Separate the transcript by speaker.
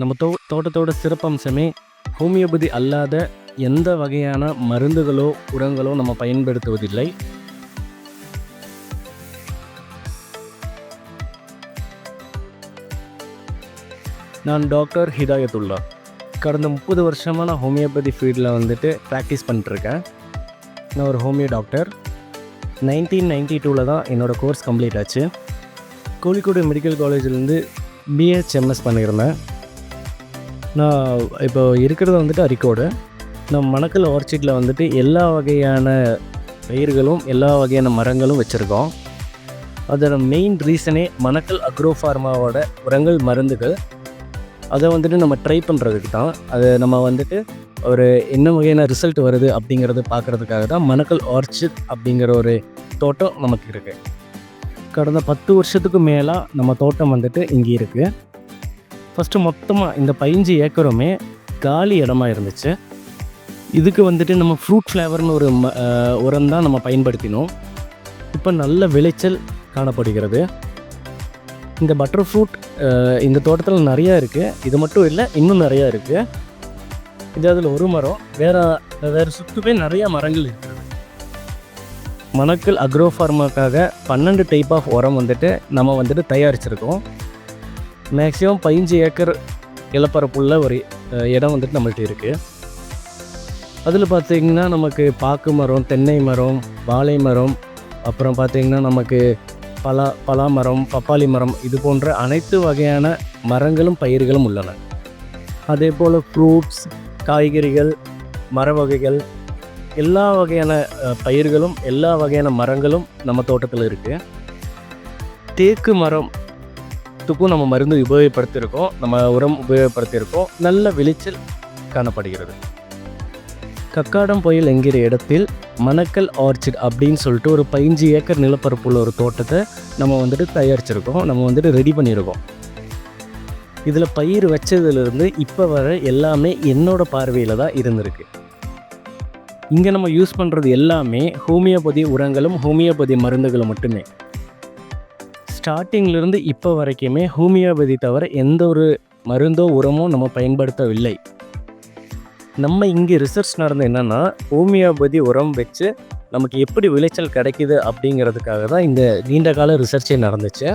Speaker 1: நம்ம தோ தோட்டத்தோட சிறப்பம்சமே ஹோமியோபதி அல்லாத எந்த வகையான மருந்துகளோ உரங்களோ நம்ம பயன்படுத்துவதில்லை. நான் டாக்டர் ஹிதாயத்துல்லா. கடந்த முப்பது வருஷமாக நான் ஹோமியோபதி ஃபீல்டில் வந்துட்டு ப்ராக்டிஸ் பண்ணிட்டுருக்கேன். நான் ஒரு ஹோமியோ டாக்டர். நைன்டீன் நைன்டி டூவில் தான் என்னோடய கோர்ஸ் கம்ப்ளீட் ஆச்சு. கோழிக்கோடு மெடிக்கல் காலேஜ்லேருந்து பிஹெச்எம்எஸ் பண்ணியிருந்தேன். நான் இப்போ இருக்கிறது வந்துட்டு அரிக்கோடு. நம்ம மணக்கல் ஆர்ச்சிட்டில் வந்துட்டு எல்லா வகையான பயிர்களும் எல்லா வகையான மரங்களும் வச்சுருக்கோம். அதோட மெயின் ரீசனே மணக்கல் அக்ரோ ஃபார்மாவோட உரங்கள் மருந்துகள். அதை வந்துட்டு நம்ம ட்ரை பண்ணுறதுக்கு தான். அதை நம்ம வந்துட்டு ஒரு என்ன வகையான ரிசல்ட் வருது அப்படிங்கிறத பார்க்குறதுக்காக தான் மணக்கல் ஆர்ச்சிட் அப்படிங்கிற ஒரு தோட்டம் நமக்கு இருக்குது கடந்த பத்து வருஷத்துக்கு மேலாக நம்ம தோட்டம் வந்துட்டு இங்கே இருக்குது ஃபஸ்ட்டு மொத்தமாக இந்த பதினஞ்சு ஏக்கருமே காலி இடமா இருந்துச்சு. இதுக்கு வந்துட்டு நம்ம ஃப்ரூட் ஃப்ளேவர்னு ஒரு ம உரம் தான் நம்ம பயன்படுத்தினோம். இப்போ நல்ல விளைச்சல் காணப்படுகிறது. இந்த பட்டர் ஃப்ரூட் இந்த தோட்டத்தில் நிறையா இருக்குது இது மட்டும் இல்லை இன்னும் நிறையா இருக்குது இது அதில் ஒரு மரம். வேறு வேறு சுற்றுமே நிறையா மரங்கள் இருக்குது மணக்கல் அக்ரோ ஃபார்மாக்காக பன்னெண்டு டைப் ஆஃப் உரம் வந்துட்டு நம்ம வந்துட்டு தயாரிச்சிருக்கோம். மேக்ஸிமம் பதினஞ்சு ஏக்கர் நிலப்பரப்புள்ள ஒரு இடம் வந்துட்டு நம்மள்ட்ட இருக்குது அதில் பார்த்திங்கன்னா நமக்கு பாக்கு மரம் தென்னை மரம் வாழை மரம் அப்புறம் பார்த்தீங்கன்னா நமக்கு பலா பலா மரம் பப்பாளி மரம் இது போன்ற அனைத்து வகையான மரங்களும் பயிர்களும் உள்ளன. அதே போல் ஃப்ரூட்ஸ் காய்கறிகள் மர வகைகள் எல்லா வகையான பயிர்களும் எல்லா வகையான மரங்களும் நம்ம தோட்டத்தில் இருக்குது தேக்கு மரம் த்துக்கும் நம்ம மருந்து உபயோகப்படுத்தியிருக்கோம். நம்ம உரம் உபயோகப்படுத்தியிருக்கோம். நல்ல விளைச்சல் காணப்படுகிறது. கக்காடம் புயல் என்கிற இடத்தில் மணக்கல் ஆர்ச்சிட் அப்படின்னு சொல்லிட்டு ஒரு பதினஞ்சு ஏக்கர் நிலப்பரப்புள்ள ஒரு தோட்டத்தை நம்ம வந்துட்டு தயாரிச்சிருக்கோம். நம்ம வந்துட்டு ரெடி பண்ணியிருக்கோம். இதில் பயிர் வச்சதுலேருந்து இப்போ வர எல்லாமே என்னோடய பார்வையில் தான் இருந்திருக்கு. இங்கே நம்ம யூஸ் பண்ணுறது எல்லாமே ஹோமியோபதி உரங்களும் ஹோமியோபதி மருந்துகளும் மட்டுமே. ஸ்டார்டிங்லேருந்து இப்போ வரைக்குமே ஹோமியோபதி தவிர எந்த ஒரு மருந்தோ உரமோ நம்ம பயன்படுத்தவில்லை. நம்ம இங்கே ரிசர்ச் நடந்து என்னென்னா ஹோமியோபதி உரம் வச்சு நமக்கு எப்படி விளைச்சல் கிடைக்குது அப்படிங்கிறதுக்காக தான் இந்த நீண்ட கால ரிசர்ச்சே நடந்துச்சு.